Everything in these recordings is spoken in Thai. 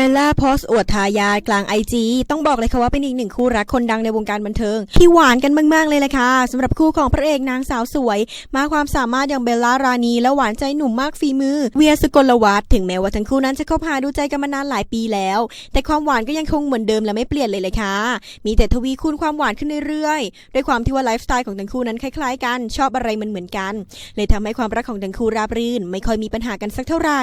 เบลล่าโพสต์อวดทายาทกลางไอจีต้องบอกเลยค่ะว่าเป็นอีกหนึ่งคู่รักคนดังในวงการบันเทิง ที่หวานกันมาก ๆ เลยแหละค่ะสำหรับคู่ของพระเอกนางสาวสวย มาความสามารถอย่างเบลล่ารานีและหวานใจหนุ่มมากฝีมือ เวียสกลวัฒน์ถึงแม้ว่าทั้งคู่นั้นจะคบหาดูใจกันมานานหลายปีแล้ว แต่ความหวานก็ยังคงเหมือนเดิมและไม่เปลี่ยนเลยเลยค่ะมีแต่ทวีคูณความหวานขึ้นเรื่อยๆด้วยความที่ว่าไลฟ์สไตล์ของทั้งคู่นั้นคล้ายๆ กันชอบอะไรมันเหมือนกัน เลยทำให้ความรักของทั้งคู่ราบรื่น ไม่ค่อยมีปัญหากันสักเท่าไหร่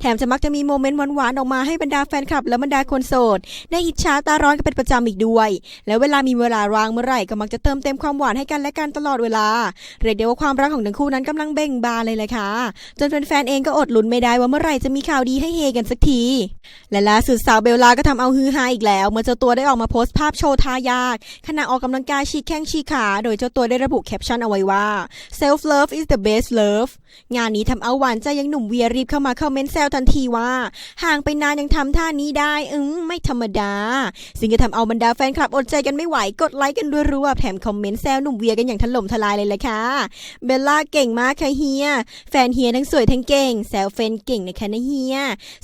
แถมจะมักจะมีโมเมนต์หวานๆออกมาให้บรรดาแฟนคลับและบรรดาคนโสดได้อิจฉาตาร้อนกันเป็นประจำอีกด้วย แล้วเวลามีเวลาว่างเมื่อไหร่ก็มักจะเติมเต็มความหวานให้กันและกันตลอดเวลา เรียกได้ว่าความรักของทั้งคู่นั้นกำลังเบ่งบานเลยแหละค่ะ จนแฟนๆเองก็อดลุ้นไม่ได้ว่าเมื่อไหร่จะมีข่าวดีให้เฮกันสักที และล่าสุดสาวเบลลาก็ทำเอาฮือฮาอีกแล้ว เมื่อเจ้าตัวได้ออกมาโพสต์ภาพโชว์ทายาทขณะออกกำลังกายฉีกแข้งฉีกขา โดยเจ้าตัวได้ระบุแคปชั่นเอาไว้ว่า self love is the best love งานนี้ทำเอาหวานใจยังหนุ่มเวียรีบเข้ามาคอมเมนต์แซวทันทีว่า ห่างไปนานยังทำท่านี้ได้อืมไม่ธรรมดา ซึ่งก็ทำเอาบรรดาแฟนคลับอดใจกันไม่ไหวกดไลค์กันรัวๆแถมคอมเมนต์แซวหนุ่มเวียกันอย่างถล่มทลายเลยแหละค่ะเบลล่าเก่งมากค่ะเฮียแฟนเฮียทั้งสวยทั้งเก่งแซวเฟนเก่งนะคะนะเฮีย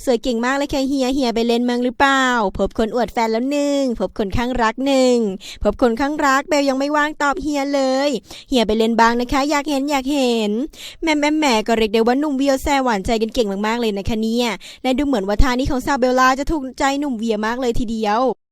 สวยเก่งมากเลยค่ะเฮียเฮียไปเล่นเมืองหรือเปล่า พบคนอวดแฟนแล้วหนึ่งพบคนข้างรักหนึ่งพบคนข้างรักเบลยังไม่ว่างตอบเฮียเลยเฮียไปเล่นบ้างนะคะ อยากเห็นอยากเห็นแม่แม่แม่ก็เรียกได้ว่าหนุ่มเวียแซวหวานใจกันเก่งมากๆเลยนะคะเนี่ยและดูเหมือนว่าท่านี้ของสาวเบลล่าจะถูกใจหนุ่มเวียมากเลยทีเดียว